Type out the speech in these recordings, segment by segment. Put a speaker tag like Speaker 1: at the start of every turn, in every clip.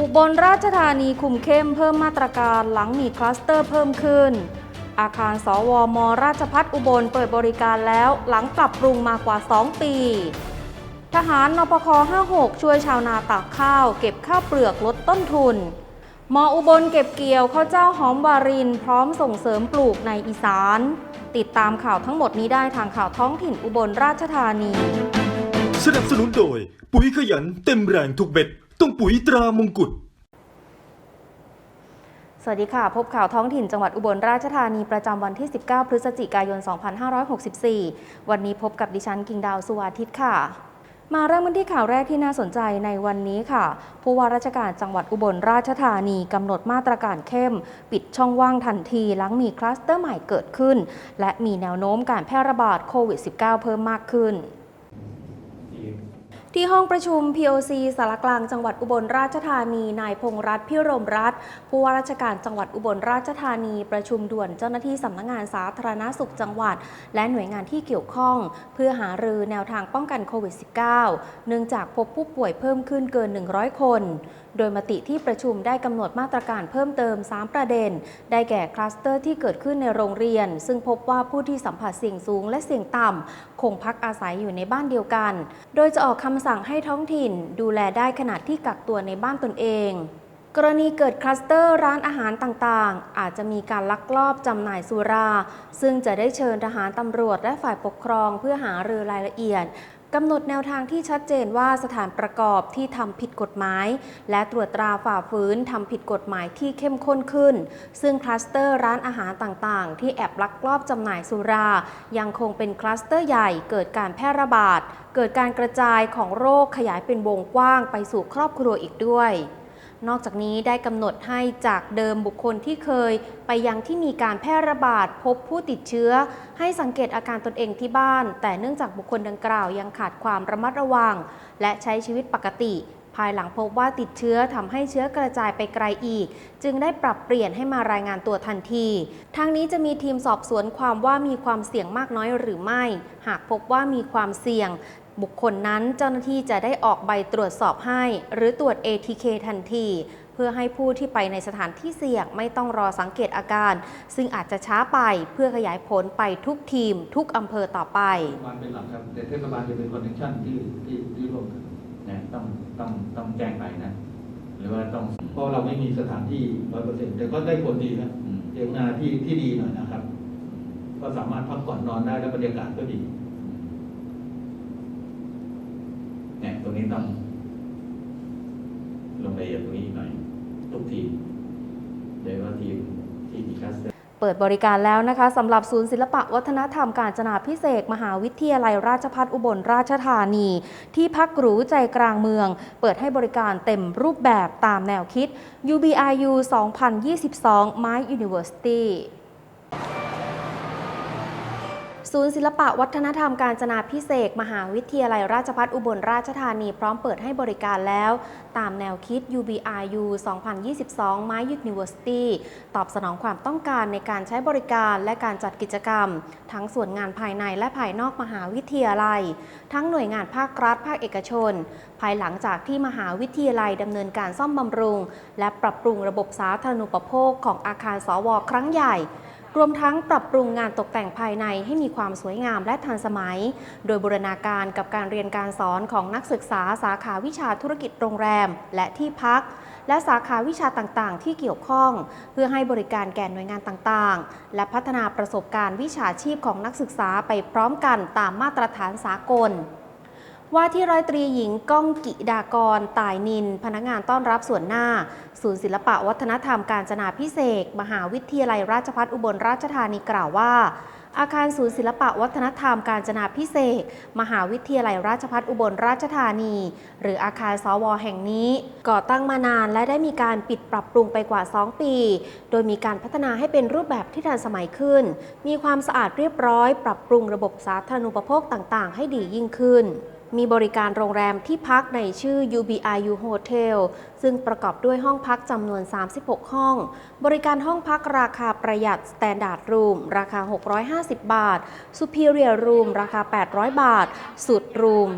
Speaker 1: อุบลราชธานีคุมเข้มเพิ่มมาตรการหลังมีคลัสเตอร์เพิ่มขึ้น อาคารสวม ราชพัฒอุบลเปิดบริการแล้วหลังปรับปรุงมากว่า 2 ปี ทหารนปค 56 ช่วยชาวนาตากข้าว เก็บข้าวเปลือกลดต้นทุนมออุบลเก็บเกี่ยวข้าวเจ้าหอมวาริน พร้อมส่งเสริมปลูกในอีสาน ติดตามข่าวทั้งหมดนี้ได้ทางข่าวท้องถิ่นอุบลราชธานี
Speaker 2: สนับสนุนโดย ปุ๋ยขยันเต็มแรงทุกเบ็ด ต้องปุ๋ยตรามงกุฎ
Speaker 1: สวัสดีค่ะ พบข่าวท้องถิ่นจังหวัดอุบลราชธานีประจำวันที่ 19 พฤศจิกายน 2564 วันนี้พบกับดิฉันกิ่งดาวสุวาทิตค่ะมาเริ่มกันที่ข่าวแรกที่น่าสนใจในวันนี้ค่ะ ผู้ว่าราชการจังหวัดอุบลราชธานีกำหนดมาตรการเข้ม ปิดช่องว่างทันทีหลังมีคลัสเตอร์ใหม่เกิดขึ้น และมีแนวโน้มการแพร่ระบาดโควิด -19 เพิ่มมากขึ้น ที่ห้องประชุม POC สารกลางจังหวัดอุบลราชธานี นายพงษ์รัตน์พิรมรัตน์ผู้ว่าราชการจังหวัดอุบลราชธานี ประชุมด่วนเจ้าหน้าที่สำนักงานสาธารณาสุขจังหวัด และหน่วยงานที่เกี่ยวข้อง เพื่อหารือแนวทางป้องกันโควิด -19 เนื่องจากพบผู้ป่วยเพิ่มขึ้นเกิน 100 คน โดยมติที่ประชุมได้กำหนดมาตรการเพิ่มเติม 3 ประเด็น ได้แก่คลัสเตอร์ที่เกิดขึ้นในโรงเรียน ซึ่งพบว่าผู้ที่สัมผัสเสี่ยงสูงและเสี่ยงต่ำ คงพักอาศัยอยู่ในบ้านเดียวกัน โดยจะออกคำสั่งให้ท้องถิ่น ดูแลได้ขณะที่กักตัวในบ้านตนเองกรณีเกิดคลัสเตอร์ร้านอาหารต่างๆ อาจจะมีการลักลอบจำหน่ายสุรา ซึ่งจะได้เชิญทหารตำรวจและฝ่ายปกครองเพื่อหารือรายละเอียด กำหนดแนวทางที่ชัดเจนว่าสถานประกอบที่ทำผิดกฎหมาย และตรวจตราฝ่าฝืนทำผิดกฎหมายที่เข้มข้นขึ้น ซึ่งคลัสเตอร์ร้านอาหารต่างๆ ที่แอบลักลอบจำหน่ายสุรา ยังคงเป็นคลัสเตอร์ใหญ่เกิดการแพร่ระบาด เกิดการกระจายของโรคขยายเป็นวงกว้างไปสู่ครอบครัวอีกด้วย นอกจากนี้ได้กำหนดให้จากเดิมบุคคลที่เคย ไปยังที่มีการแพร่ระบาดพบผู้ติดเชื้อ ให้สังเกตอาการตนเองที่บ้าน แต่เนื่องจากบุคคลดังกล่าวยังขาดความระมัดระวัง และใช้ชีวิตปกติ ภายหลังพบว่าติดเชื้อทำให้เชื้อกระจายไปไกลอีก จึงได้ปรับเปลี่ยนให้มารายงานตัวทันที ทางนี้จะมีทีมสอบสวนความว่ามีความเสี่ยงมากน้อยหรือไม่ หากพบว่ามีความเสี่ยง บุคคลนั้นเจ้าหน้าที่จะได้ออกใบตรวจสอบให้ หรือตรวจ ATK ทันที เพื่อให้ผู้ที่ไปในสถานที่เสี่ยงไม่ต้องรอสังเกตอาการ ซึ่งอาจจะช้าไปเพื่อขยายผลไปทุกทีม ทุกอำเภอต่อไป
Speaker 3: เทศบาลเป็นหลักครับแต่เทศบาลจะเป็นคอนเนคชั่นที่ที่ที่ร่วมกันนะต้องต้องต้องแจ้งไปนะ หรือว่าต้องเพราะเราไม่มีสถานที่ร้อยเปอร์เซ็นต์แต่ก็ได้ผลดีนะ
Speaker 4: อืม
Speaker 3: เตียงนาที่ที่ดีหน่อยนะครับ ก็สามารถพักผ่อนนอนได้แล้วบรรยากาศก็ดี
Speaker 4: เนี่ยตรงนี้ต้องลงรายละเอียดตรงนี้อีกหน่อย ทุกทีโดยเฉพาทีมที่มีคลัสเตอร์
Speaker 1: เปิดบริการแล้วนะคะสำหรับศูนย์ศิลปะวัฒนธรรมการจนาพิเศษ มหาวิทยาลัยราชภัฏอุบลราชธานี ที่พักหรูใจกลางเมือง เปิดให้บริการเต็มรูปแบบตามแนวคิด UBIU 2022 My University ศูนย์ศิลปะวัฒนธรรมการจนาพิเศษ มหาวิทยาลัยราชภัฏอุบลราชธานีพร้อมเปิดให้บริการแล้ว ตามแนวคิด UBRU 2022 My University ตอบสนองความต้องการในการใช้บริการและการจัดกิจกรรม ทั้งส่วนงานภายในและภายนอกมหาวิทยาลัย ทั้งหน่วยงานภาครัฐภาคเอกชน ภายหลังจากที่มหาวิทยาลัยดำเนินการซ่อมบำรุง และปรับปรุงระบบสาธารณูปโภคของอาคารสวครั้งใหญ่ รวมทั้งปรับปรุงงานตกแต่งภายในให้มีความสวยงามและทันสมัย โดยบูรณาการกับการเรียนการสอนของนักศึกษาสาขาวิชาธุรกิจโรงแรม และที่พัก และสาขาวิชาต่างๆ ที่เกี่ยวข้อง เพื่อให้บริการแก่หน่วยงานต่างๆ และพัฒนาประสบการณ์วิชาชีพของนักศึกษาไปพร้อมกันตามมาตรฐานสากล ว่าที่ร้อยตรีหญิงก้องกิดากรตายนิน พนักงานต้อนรับส่วนหน้า ศูนย์ศิลปะวัฒนธรรมการจนาพิเศษ มหาวิทยาลัยราชภัฏอุบลราชธานีกล่าวว่า อาคารศูนย์ศิลปะวัฒนธรรมการจนาพิเศษ มหาวิทยาลัยราชภัฏอุบลราชธานี หรืออาคารสวแห่งนี้ ก่อตั้งมานานและได้มีการปิดปรับปรุงไปกว่า 2 ปี โดยมีการพัฒนาให้เป็นรูปแบบที่ทันสมัยขึ้น มีความสะอาดเรียบร้อย ปรับปรุงระบบสาธารณูปโภคต่าง ๆ ให้ดียิ่งขึ้น มีบริการโรงแรมที่พักในชื่อ UBIU Hotel ซึ่งประกอบด้วยห้องพักจำนวน 36 ห้อง บริการห้องพักราคาประหยัด Standard Room ราคา 650 บาท Superior Room ราคา 800 บาท สุด Room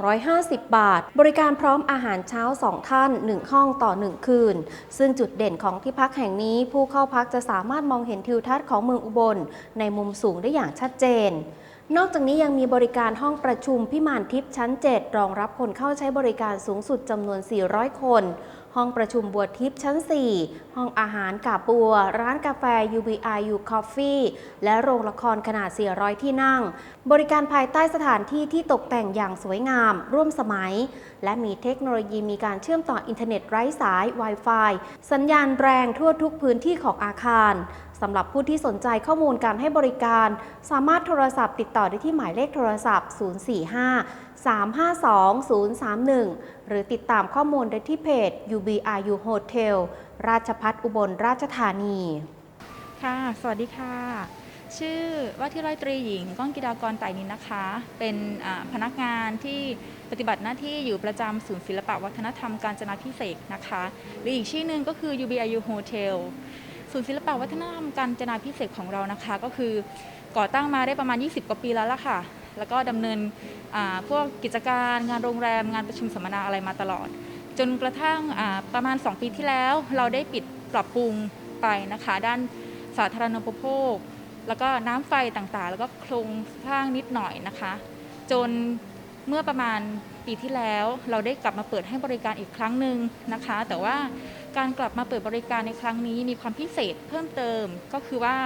Speaker 1: 1,250 บาท บริการพร้อมอาหารเช้า 2 ท่าน 1 ห้องต่อ 1 คืน ซึ่งจุดเด่นของที่พักแห่งนี้ผู้เข้าพักจะสามารถมองเห็นทิวทัศน์ของเมืองอุบล ในมุมสูงได้อย่างชัดเจน นอกจากนี้ยังมีบริการห้องประชุมพิมานทิพย์ชั้น 7 รองรับคนเข้าใช้บริการสูงสุดจำนวน 400 คน ห้องประชุมบัวทิพย์ชั้น 4 ห้องอาหารกาบบัว ร้านกาแฟ UBIU Coffee และโรงละครขนาด 400 ที่นั่ง บริการภายใต้สถานที่ที่ตกแต่งอย่างสวยงาม ร่วมสมัย และมีเทคโนโลยีมีการเชื่อมต่ออินเทอร์เน็ตไร้สาย Wi-Fi สัญญาณแรงทั่วทุกพื้นที่ของอาคาร สำหรับผู้ที่สนใจข้อมูลการให้บริการ สามารถโทรศัพท์ติดต่อได้ที่หมายเลขโทรศัพท์ 045 352 031 หรือติดตามข้อมูลได้ที่เพจ UBRU Hotel ราชพัฒอุบลราชธานี
Speaker 5: ค่ะ สวัสดีค่ะ ชื่อว่าที่ร้อยตรีหญิงก้องกิดากรไต่นินนะคะ เป็นพนักงานที่ปฏิบัติหน้าที่อยู่ประจำศูนย์ศิลปวัฒนธรรมการจนาพิเศษกนะคะ หรืออีกชื่อหนึ่งก็คือ UBIU Hotel ศูนย์ศิลปวัฒนธรรมการจนาพิเศษของเรานะคะ ก็คือก่อตั้งมาได้ประมาณ 20 กว่าปีแล้วล่ะค่ะ แล้วก็ดำเนินพวกกิจการงานโรงแรม งานประชุมสัมมนาอะไรมาตลอด จนกระทั่งประมาณ 2 ปีที่แล้ว เราได้ปิดปรับปรุงไปนะคะ ด้านสาธารณูปโภค แล้วก็น้ำไฟต่างๆ แล้วก็โครงสร้างนิดหน่อยนะคะ จนเมื่อประมาณปีที่แล้ว เราได้กลับมาเปิดให้บริการอีกครั้งหนึ่งนะคะ แต่ว่า การกลับมาเปิดบริการในครั้งนี้มีความพิเศษเพิ่มเติมก็คือว่า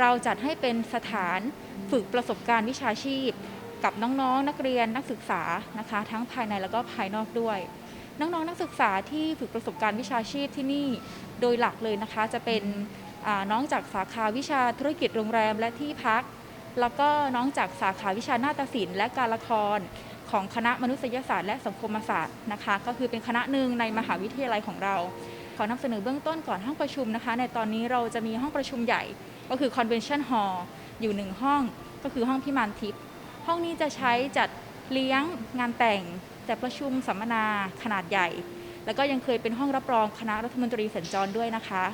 Speaker 5: เราจัดให้เป็นสถานฝึกประสบการณ์วิชาชีพ กับน้องๆนักเรียนนักศึกษานะคะ ทั้งภายในแล้วก็ภายนอกด้วย น้องๆนักศึกษาที่ฝึกประสบการณ์วิชาชีพที่นี่โดยหลักเลยนะคะ จะเป็นน้องจากสาขาวิชาธุรกิจโรงแรมและที่พัก แล้วก็น้องจากสาขาวิชานาฏศิลป์และการละครของคณะมนุษยศาสตร์และสังคมศาสตร์นะคะ ก็คือเป็นคณะหนึ่งในมหาวิทยาลัยของเรา ขอนำเสนอเบื้องต้นก่อนห้องประชุมนะคะ ในตอนนี้เราจะมีห้องประชุมใหญ่ก็คือ convention hall อยู่หนึ่งห้องก็คือห้องพิมานทิพย์ห้องนี้จะใช้จัดเลี้ยงงานแต่งจัดประชุมสัมมนาขนาดใหญ่ แล้วก็ยังเคยเป็นห้องรับรองคณะรัฐมนตรีสัญจรด้วยนะคะ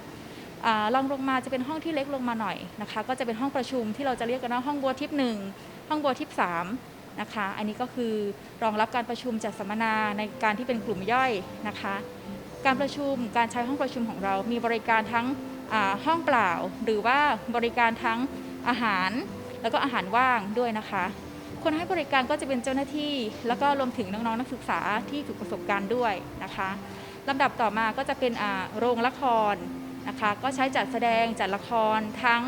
Speaker 5: อลองลงมาจะเป็นห้องที่เล็กลงมาหน่อยนะคะ ก็จะเป็นห้องประชุมที่เราจะเรียกกันว่าห้องบัวทิพย์หนึ่งห้องบัวทิพย์สามนะคะ อันนี้ก็คือรองรับการประชุมจัดสัมมนาในการที่เป็นกลุ่มย่อยนะคะ การประชุมการใช้ห้องประชุมของเรา มีบริการทั้งห้องเปล่า หรือว่าบริการทั้งอาหาร แล้วก็อาหารว่างด้วยนะคะ คนให้บริการก็จะเป็นเจ้าหน้าที่ แล้วก็รวมถึงน้องๆนักศึกษาที่ฝึกประสบการณ์ด้วยนะคะลำดับต่อมาก็จะเป็นโรงละครนะคะ ก็ใช้จัดแสดงจัดละครทั้ง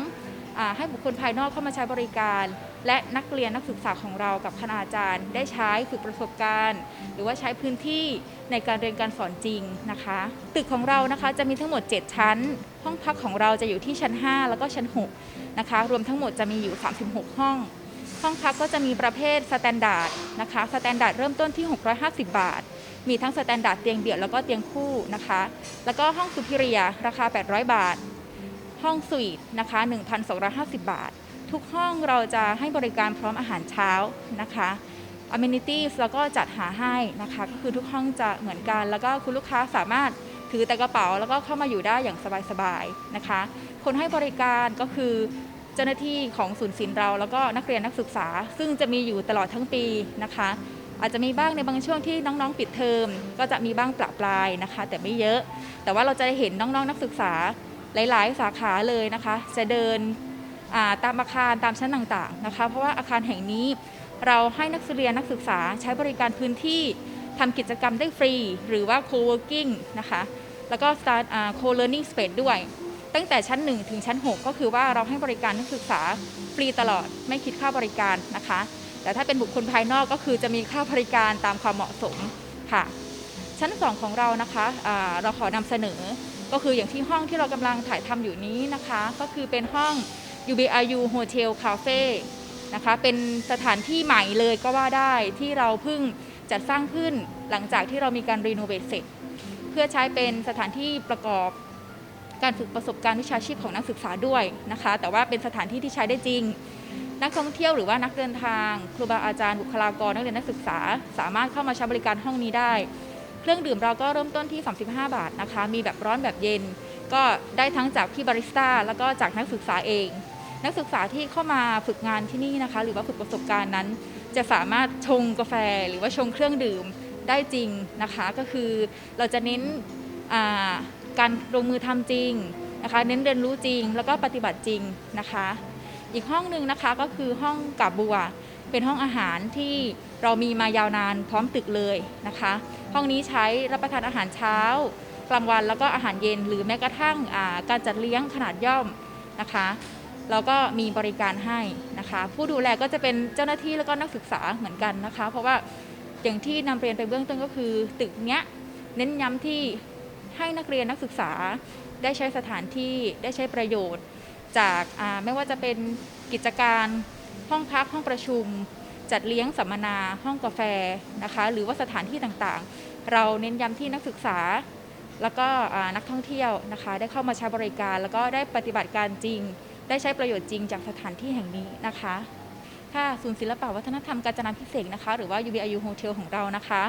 Speaker 5: ให้บุคคลภายนอกเข้ามาใช้บริการ และนักเรียนนักศึกษาของเรากับคณาจารย์ ได้ใช้ฝึกประสบการณ์ หรือว่าใช้พื้นที่ในการเรียนการสอนจริงนะคะ ตึกของเรานะคะจะมีทั้งหมด 7 ชั้น ห้องพักของเราจะอยู่ที่ชั้น 5 แล้วก็ชั้น6นะคะรวมทั้งหมดจะมีอยู่ 36 ห้อง ห้องพักก็จะมีประเภทสแตนดาร์ดนะคะสแตนดาร์ดเริ่มต้นที่ 650 บาทมีทั้งสแตนดาร์ดเตียงเดี่ยวแล้วก็เตียงคู่นะคะ แล้วก็ห้องซูพิเรียราคา 800 บาท ห้องสวีทนะคะ 1,250 บาท ทุกห้องเราจะให้บริการพร้อมอาหารเช้านะคะ amenities แล้วก็จัดหาให้นะคะก็คือทุกห้องจะเหมือนกัน แล้วก็คุณลูกค้าสามารถถือแต่กระเป๋า แล้วก็เข้ามาอยู่ได้อย่างสบายๆนะคะ คนให้บริการก็คือเจ้าหน้าที่ของศูนย์ศิลป์เรา แล้วก็นักเรียนนักศึกษา ซึ่งจะมีอยู่ตลอดทั้งปีนะคะ อาจจะมีบ้างในบางช่วงที่น้องๆปิดเทอมก็จะมีบ้างประปรายนะคะ แต่ไม่เยอะ แต่ว่าเราจะเห็นน้องๆนักศึกษาหลาย ๆ สาขาเลยนะคะ จะเดิน ตามอาคารตามชั้นต่างๆนะคะ เพราะว่าอาคารแห่งนี้เราให้นักเรียนนักศึกษาใช้บริการพื้นที่ทำกิจกรรมได้ฟรี หรือว่า co-working นะคะ แล้วก็ start อ่า co-learning space ด้วย ตั้งแต่ชั้น 1 ถึงชั้น 6 ก็คือว่าเราให้บริการนักศึกษาฟรีตลอดไม่คิดค่าบริการนะคะ แต่ถ้าเป็นบุคคลภายนอกก็คือจะมีค่าบริการตามความเหมาะสมค่ะ ชั้น 2 ของเรานะคะอ่าเราขอนำเสนอก็คืออย่างที่ห้องที่เรากำลังถ่ายทำอยู่นี้นะคะ ก็คือเป็นห้อง UBIU Hotel Cafe นะคะเป็นสถานที่ใหม่เลยก็ว่าได้ที่เราเพิ่งจัดสร้างขึ้นหลังจากที่เรามีการรีโนเวทเสร็จ เพื่อใช้เป็นสถานที่ประกอบการฝึกประสบการณ์วิชาชีพของนักศึกษาด้วยนะคะ แต่ว่าเป็นสถานที่ที่ใช้ได้จริง นักท่องเที่ยวหรือว่านักเดินทาง ครูบาอาจารย์บุคลากรนักเรียนนักศึกษา สามารถเข้ามาใช้บริการห้องนี้ได้ เครื่องดื่มเราก็เริ่มต้นที่ 35 บาทนะคะ มีแบบร้อนแบบเย็น ก็ได้ทั้งจากพี่บาริสต้าแล้วก็จากนักศึกษาเอง นักศึกษาที่เข้ามาฝึกงานที่นี่นะคะ หรือว่าฝึกประสบการณ์นั้น จะสามารถชงกาแฟหรือว่าชงเครื่องดื่มได้จริงนะคะ ก็คือเราจะเน้นการลงมือทำจริงนะคะ เน้นเรียนรู้จริง แล้วก็ปฏิบัติจริงนะคะ อีกห้องหนึ่งนะคะก็คือห้องกับบัวเป็นห้องอาหารที่เรามีมายาวนานพร้อมตึกเลยนะคะ ห้องนี้ใช้รับประทานอาหารเช้า กลางวันแล้วก็อาหารเย็น หรือแม้กระทั่งการจัดเลี้ยงขนาดย่อมนะคะ เราก็มีบริการให้นะคะ ผู้ดูแลก็จะเป็นเจ้าหน้าที่แล้วก็นักศึกษาเหมือนกันนะคะ เพราะว่าอย่างที่นำเรียนไปเบื้องต้นก็คือตึกเนี้ยเน้นย้ำที่ให้นักเรียนนักศึกษาได้ใช้สถานที่ได้ใช้ประโยชน์ จากไม่ว่าจะเป็นกิจการห้องพักห้องประชุม จัดเลี้ยงสัมมนาห้องกาแฟนะคะหรือว่าสถานที่ต่างๆ เราเน้นย้ำที่นักศึกษา แล้วก็นักท่องเที่ยวนะคะ ได้เข้ามาใช้บริการแล้วก็ได้ปฏิบัติการจริง ได้ใช้ประโยชน์จริงจากสถานที่แห่งนี้นะคะค่ะศูนย์ศิลปวัฒนธรรมกาญจนาพิเศษนะคะ หรือว่า UBIU Hotel ของเรานะคะ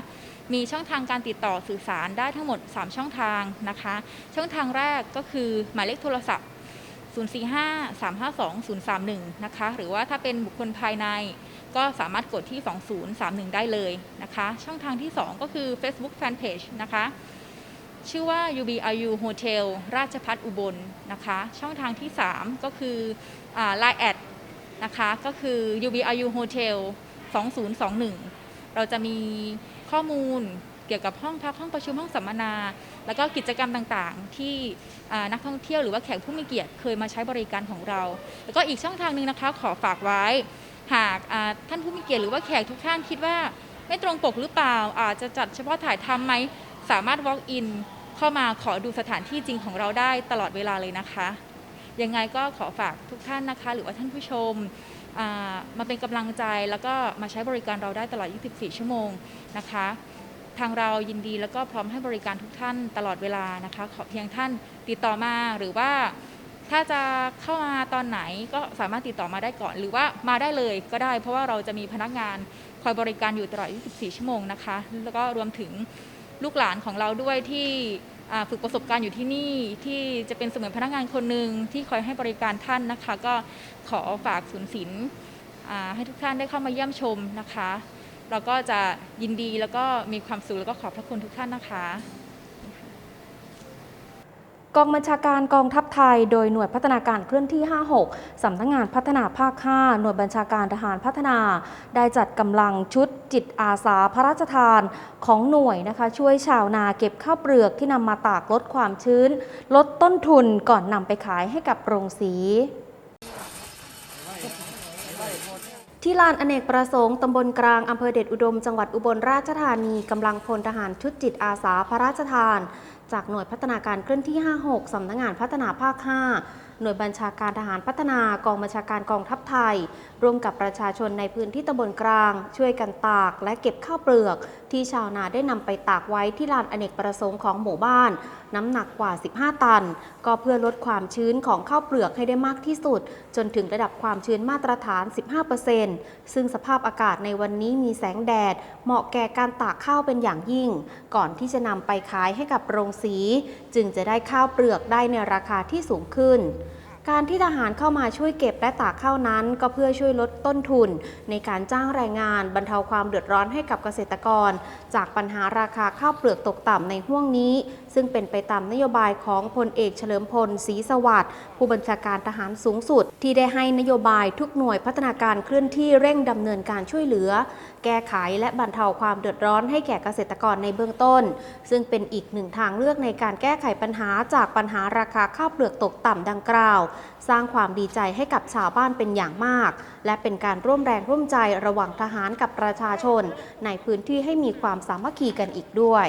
Speaker 5: มีช่องทางการติดต่อสื่อสารได้ทั้งหมด 3 ช่องทางนะคะ ช่องทางแรกก็คือหมายเลขโทรศัพท์ 045 352 031 นะคะ หรือว่าถ้าเป็นบุคคลภายในก็สามารถกดที่ 2031 ได้เลยนะคะ ช่องทางที่ 2 ก็คือ Facebook Fanpage นะคะ ชื่อว่า UBIU Hotel ราชพัฒอุบลนะคะ ช่องทางที่ 3 ก็คืออ่า Line แอดนะคะก็คือ UBIU Hotel 2021 เราจะมีข้อมูลเกี่ยวกับห้องพักห้องประชุมห้องสัมมนา แล้วก็กิจกรรมต่างๆ ที่นักท่องเที่ยวหรือว่าแขกผู้มีเกียรติเคยมาใช้บริการของเรา แล้วก็อีกช่องทางหนึ่งนะคะขอฝากไว้ หากท่านผู้มีเกียรติหรือว่าแขกทุกท่านคิดว่า ไม่ตรงปกหรือเปล่า อาจจะจัดเฉพาะถ่ายทำไหมสามารถ walk in เข้ามาขอดูสถานที่จริงของเราได้ตลอดเวลาเลยนะคะ ยังไงก็ขอฝากทุกท่านนะคะ หรือว่าท่านผู้ชมมาเป็นกำลังใจแล้วก็มาใช้บริการเราได้ตลอด 24 ชั่วโมงนะคะ ทางเรายินดีแล้วก็พร้อมให้บริการทุกท่านตลอดเวลานะคะ ขอเพียงท่านติดต่อมาหรือว่าถ้าจะเข้ามาตอนไหนก็สามารถติดต่อมาได้ก่อน หรือว่ามาได้เลยก็ได้ เพราะว่าเราจะมีพนักงานคอยบริการอยู่ตลอด 24 ชั่วโมงนะคะ แล้วก็รวมถึง ลูกหลานของเราด้วยที่ฝึกประสบการณ์อยู่ที่นี่ที่จะเป็นเสมือนพนักงานคนหนึ่งที่คอยให้บริการท่านนะคะ ก็ขอฝากศูนย์ศิลป์ให้ทุกท่านได้เข้ามาเยี่ยมชมนะคะ เราก็จะยินดีแล้วก็มีความสุขแล้วก็ขอบพระคุณทุกท่านนะคะ
Speaker 1: กองบัญชาการกองทัพไทย โดยหน่วยพัฒนาการเคลื่อนที่ 56 สำนักงงานพัฒนาภาค 5 หน่วยบัญชาการทหารพัฒนา ได้จัดกำลังชุดจิตอาสาพระราชทานของหน่วยนะคะ ช่วยชาวนาเก็บข้าวเปลือกที่นำมาตากลดความชื้น ลดต้นทุนก่อนนำไปขายให้กับโรงสีที่ลานอเนกประสงค์ ตำบลกลาง อำเภอเดชอุดม จังหวัดอุบลราชธานี กำลังพลทหารชุดจิตอาสาพระราชทาน จากหน่วยพัฒนาการเคลื่อนที่ 56 สำนักงานพัฒนาภาค 5 หน่วยบัญชาการทหารพัฒนากองบัญชาการกองทัพไทย ร่วมกับประชาชนในพื้นที่ตำบลกลาง ช่วยกันตากและเก็บข้าวเปลือก ที่ชาวนาได้นำไปตากไว้ที่ลานอเนกประสงค์ของหมู่บ้าน น้ำหนักกว่า 15 ตัน ก็เพื่อลดความชื้นของข้าวเปลือกให้ได้มากที่สุด จนถึงระดับความชื้นมาตรฐาน 15%ซึ่งสภาพอากาศในวันนี้มีแสงแดด เหมาะแก่การตากข้าวเป็นอย่างยิ่ง ก่อนที่จะนำไปขายให้กับโรงสีจึงจะได้ข้าวเปลือกได้ในราคาที่สูงขึ้น การที่ทหารเข้ามาช่วยเก็บและตากข้าวนั้น ก็เพื่อช่วยลดต้นทุน ในการจ้างแรงงานบรรเทาความเดือดร้อนให้กับเกษตรกร จากปัญหาราคาข้าวเปลือกตกต่ำในห่วงนี้ ซึ่งเป็นไปตามนโยบายของพลเอกเฉลิมพลศรีสวัสดิ์ผู้บัญชาการทหารสูงสุด ที่ได้ให้นโยบายทุกหน่วยพัฒนาการเคลื่อนที่เร่งดำเนินการช่วยเหลือ แก้ไขและบรรเทาความเดือดร้อนให้แก่เกษตรกรในเบื้องต้น ซึ่งเป็นอีกหนึ่งทางเลือกในการแก้ไขปัญหาจากปัญหาราคาข้าวเปลือกตกต่ำดังกล่าว สร้างความดีใจให้กับชาวบ้านเป็นอย่างมาก และเป็นการร่วมแรงร่วมใจระหว่างทหารกับประชาชน ในพื้นที่ให้มีความสามัคคีกันอีกด้วย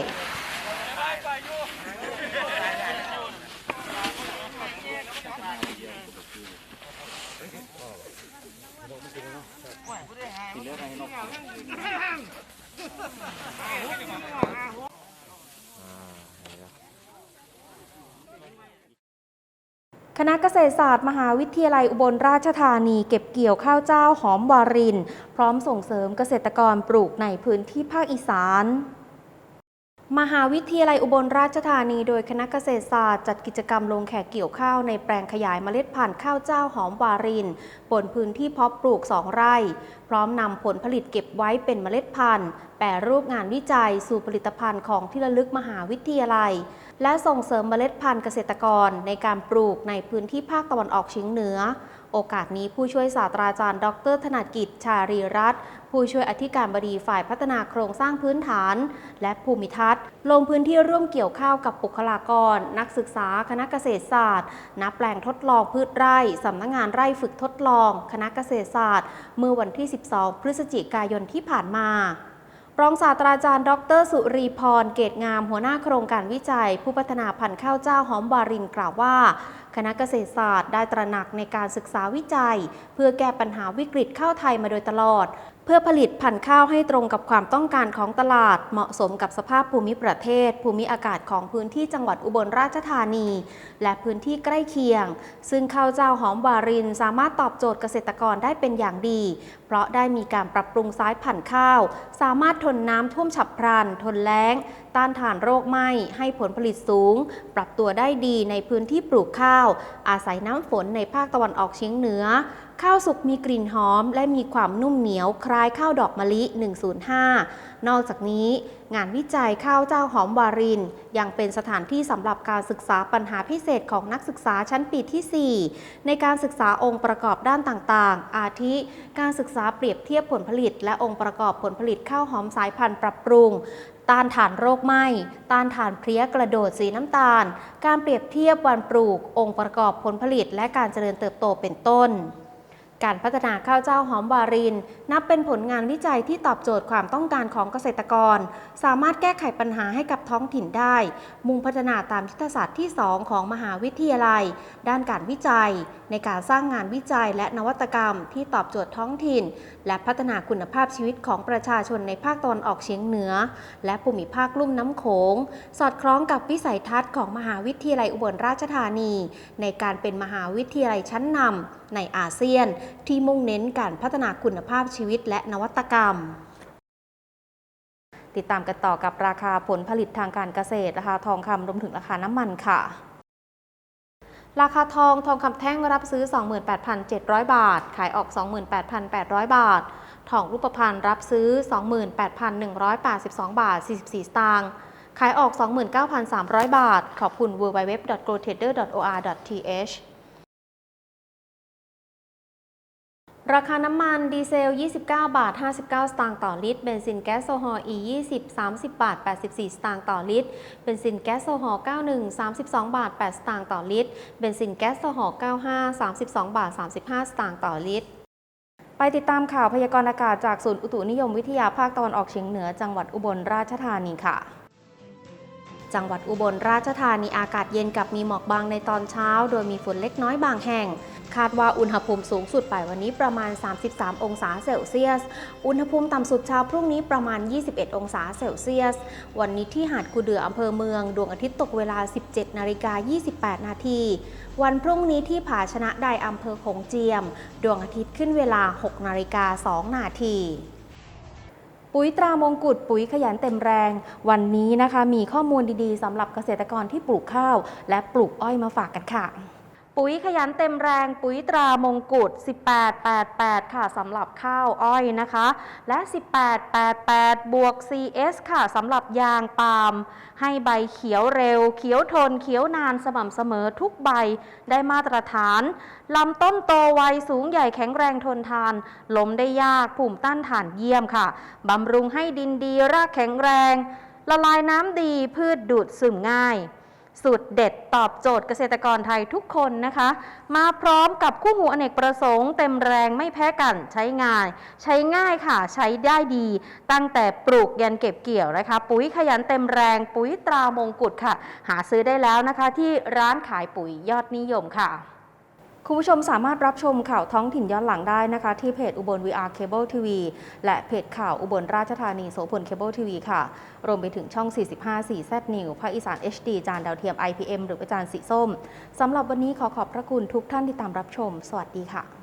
Speaker 1: คณะเกษตรศาสตร์มหาวิทยาลัยอุบลราชธานี เก็บเกี่ยวข้าวเจ้าหอมวาริน พร้อมส่งเสริมเกษตรกรปลูกในพื้นที่ภาคอีสานมหาวิทยาลัยอุบลราชธานี โดยคณะเกษตรศาสตร์จัดกิจกรรมลงแขกเกี่ยวข้าวในแปลงขยายเมล็ดพันธุ์ข้าวเจ้าหอมวาริน บนพื้นที่เพาะปลูก 2 ไร่ พร้อมนำผลผลิตเก็บไว้เป็นเมล็ดพันธุ์แปรรูปงานวิจัยสู่ผลิตภัณฑ์ของที่ระลึกมหาวิทยาลัย และส่งเสริมเมล็ดพันธุ์เกษตรกรในการปลูกในพื้นที่ภาคตะวันออกเฉียงเหนือ โอกาสนี้ผู้ช่วยศาสตราจารย์ ดร ธนกิจ ชารีรัตน์ผู้ช่วยอธิการบดีฝ่ายพัฒนาโครงสร้างพื้นฐาน และภูมิทัศน์ ลงพื้นที่ร่วมเกี่ยวข้าวกับบุคลากร นักศึกษาคณะเกษตรศาสตร์ณแปลงทดลองพืชไร่สำนักงงานไร่ฝึกทดลอง คณะเกษตรศาสตร์ เมื่อวันที่ 12 พฤศจิกายนที่ผ่านมา รองศาสตราจารย์ ดร สุรีพร เกตงาม หัวหน้าโครงการวิจัย ผู้พัฒนาพันธุ์ข้าวเจ้าหอมบารินกล่าวว่า คณะเกษตรศาสตร์ได้ตระหนักในการศึกษาวิจัย เพื่อแก้ปัญหาวิกฤตข้าวไทยมาโดยตลอด พื่อผลิตพันธุ์ข้าวให้ตรงกับความต้องการของตลาด เหมาะสมกับสภาพภูมิประเทศ ภูมิอากาศของพื้นที่จังหวัดอุบลราชธานี และพื้นที่ใกล้เคียง ซึ่งข้าวเจ้าหอมวารินสามารถตอบโจทย์เกษตรกรได้เป็นอย่างดี เพราะได้มีการปรับปรุงสายพันธุ์ข้าว สามารถทนน้ำท่วมฉับพลัน ทนแล้งต้านทานโรคไหม้ ให้ผลผลิตสูง ปรับตัวได้ดีในพื้นที่ปลูกข้าว อาศัยน้ำฝนในภาคตะวันออกเฉียงเหนือ ข้าวสุกมีกลิ่นหอม และมีความนุ่มเหนียวคล้ายข้าวดอกมะลิ 105 นอกจากนี้ งานวิจัยข้าวเจ้าหอมวาริน ยังเป็นสถานที่สำหรับการศึกษาปัญหาพิเศษของนักศึกษาชั้นปีที่ 4 ในการศึกษาองค์ประกอบด้านต่างๆ อาทิ การศึกษาเปรียบเทียบผลผลิต และองค์ประกอบผลผลิตข้าวหอมสายพันธุ์ปรับปรุงต้านทานโรคไหม้ต้านทานเพลี้ยกระโดดสีน้ำตาล การเปรียบเทียบวันปลูก องค์ประกอบผลผลิต และการเจริญเติบโตเป็นต้น การพัฒนาข้าวเจ้าหอมวาริน นับเป็นผลงานวิจัยที่ตอบโจทย์ความต้องการของเกษตรกร สามารถแก้ไขปัญหาให้กับท้องถิ่นได้ มุ่งพัฒนาตามยุทธศาสตร์ที่ 2 ของมหาวิทยาลัย ด้านการวิจัย ในการสร้างงานวิจัยและนวัตกรรมที่ตอบโจทย์ท้องถิ่น และพัฒนาคุณภาพชีวิตของประชาชนในภาคตะวันออกเฉียงเหนือ และภูมิภาคลุ่มน้ำโขง สอดคล้องกับวิสัยทัศน์ของมหาวิทยาลัยอุบลราชธานี ในการเป็นมหาวิทยาลัยชั้นนำในอาเซียน ที่มุ่งเน้นการพัฒนาคุณภาพชีวิตและนวัตกรรมติดตามกันต่อกับราคาผลผลิตทางการเกษตร ราคาทองคำรวมถึงราคาน้ำมันค่ะ ราคาทองทองคำแท่งรับซื้อ 28,700 บาท ขายออก 28,800 บาท ทองรูปพรรณรับซื้อ 28,182 บาท 44 สตางค์ขายออก 29,300 บาท ขอบคุณ www.grotrader.or.th ราคาน้ำมันดีเซล 29 บาท 59 สตางค์ต่อลิตร เบนซินแก๊สโซฮอล์ E 20 30 บาท 84 สตางค์ต่อลิตร เบนซินแก๊สโซฮอล์ 91 32 บาท 8 สตางค์ต่อลิตร เบนซินแก๊สโซฮอล์ 95 32 บาท 35 สตางค์ต่อลิตร ไปติดตามข่าวพยากรณ์อากาศจากศูนย์อุตุนิยมวิทยาภาคตะวันออกเฉียงเหนือจังหวัดอุบลราชธานีค่ะ จังหวัดอุบลราชธานีอากาศเย็นกับมีหมอกบางในตอนเช้า โดยมีฝนเล็กน้อยบางแห่ง คาดว่าอุณหภูมิสูงสุดไปวันนี้ประมาณ 33 องศาเซลเซียส อุณหภูมิต่ำสุดเช้าพรุ่งนี้ประมาณ 21 องศาเซลเซียส วันนี้ที่หาดกูเดืออำเภอเมือง ดวงอาทิตย์ตกเวลา 17 นาฬิกา 28 นาทีวันพรุ่งนี้ที่ผาชนะไดอำเภอโขงเจียม ดวงอาทิตย์ขึ้นเวลา 6 นาฬิกา 2 นาที ปุ๋ยตรามงกุฎปุ๋ยขยันเต็มแรง วันนี้นะคะ มีข้อมูลดีๆสำหรับเกษตรกรที่ปลูกข้าว และปลูกอ้อยมาฝากกันค่ะ ปุ๋ยขยันเต็มแรงปุ๋ยตรามงกุฎ1888 ค่ะสำหรับข้าวอ้อยนะคะ และ 1888 บวก CS ค่ะสำหรับยางปาล์มให้ใบเขียวเร็ว เขียวทนเขียวนานสม่ำเสมอทุกใบได้มาตรฐานลำต้นโตไวสูงใหญ่แข็งแรงทนทานล้มได้ยากภูมิต้านทานเยี่ยมค่ะบำรุงให้ดินดีรากแข็งแรง ละลายน้ำดีพืชดูดซึมง่าย สูตรเด็ดตอบโจทย์เกษตรกรไทยทุกคนนะคะ มาพร้อมกับคู่หูอเนกประสงค์ เต็มแรงไม่แพ้กันใช้ง่าย ใช้ง่ายค่ะใช้ได้ดี ตั้งแต่ปลูกยันเก็บเกี่ยวนะคะ ปุ๋ยขยันเต็มแรง ปุ๋ยตรามงกุฎค่ะ หาซื้อได้แล้วนะคะที่ร้านขายปุ๋ยยอดนิยมค่ะ คุณผู้ชมสามารถรับชมข่าวท้องถิ่นย้อนหลังได้นะคะ ที่เพจอุบล VR Cable TV และเพจข่าวอุบลราชธานีโสพลเคเบิลทีวีค่ะ รวมไปถึงช่อง 45 4 Z New ภาคอีสาน HD จานดาวเทียม IPM หรือจานสีส้มสำหรับวันนี้ขอขอบพระคุณทุกท่านที่ตามรับชม สวัสดีค่ะ